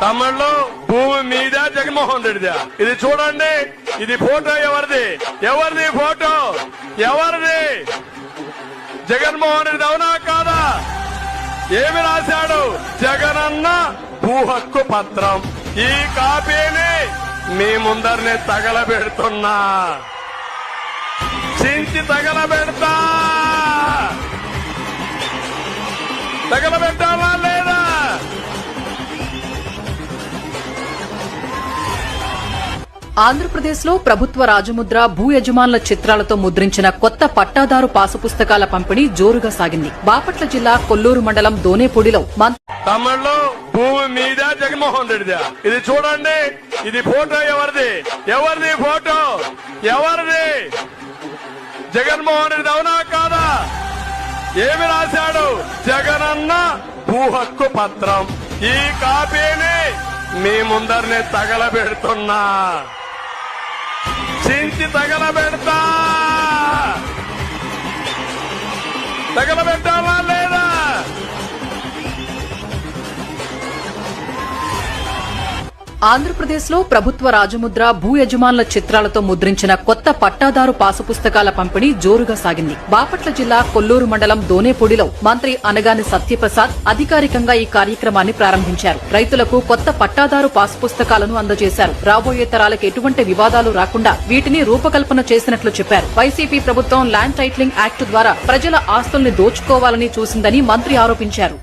తమిళ్ళో భూమి మీద జగన్మోహన్ రెడ్డిదా? ఇది చూడండి ఇది ఫోటో ఎవరిది? ఎవరిది ఫోటో? ఎవరిది? జగన్మోహన్ రెడ్డి అవునా కాదా? ఏమి రాశాడు? జగనన్న భూ హక్కు పత్రం. ఈ కాపీని మీ ముందరిని తగలబెడుతున్నా. చించి తగలబెడతా. తగలబెట్టాలా ఆంధ్రప్రదేశ్లో ప్రభుత్వ రాజముద్ర భూ యజమానుల చిత్రాలతో ముద్రించిన కొత్త పట్టాదారు పాసు పుస్తకాల పంపిణీ జోరుగా సాగింది. బాపట్ల జిల్లా కొల్లూరు మండలం దోనేపూడిలో భూమి మీద జగన్మోహన్ రెడ్డిదా? ఇది చూడండి ఇది ఫోటో ఎవరిది? ఎవరిది ఫోటో? ఎవరిది? జగన్మోహన్ రెడ్డి అవునా కాదా? ఏమి రాశాడు? జగనన్న భూ హక్కు పత్రం. ఈ కాపీని మీ ముందరనే తగలబెడుతున్నా. తగలబెడతా. తగలబెట్టాలా ఆంధ్రప్రదేశ్లో ప్రభుత్వ రాజముద్ర భూ యజమానుల చిత్రాలతో ముద్రించిన కొత్త పట్టాదారు పాసు పుస్తకాల పంపిణీ జోరుగా సాగింది. బాపట్ల జిల్లా కొల్లూరు మండలం దోనేపూడిలో మంత్రి అనగాని సత్యప్రసాద్ అధికారికంగా ఈ కార్యక్రమాన్ని ప్రారంభించారు. రైతులకు కొత్త పట్టాదారు పాసు పుస్తకాలను అందజేశారు. రాబోయే తరాలకు ఎటువంటి వివాదాలు రాకుండా వీటిని రూపకల్పన చేసినట్లు చెప్పారు. వైసీపీ ప్రభుత్వం ల్యాండ్ టైట్లింగ్ యాక్ట్ ద్వారా ప్రజల ఆస్తుల్ని దోచుకోవాలని చూసిందని మంత్రి ఆరోపించారు.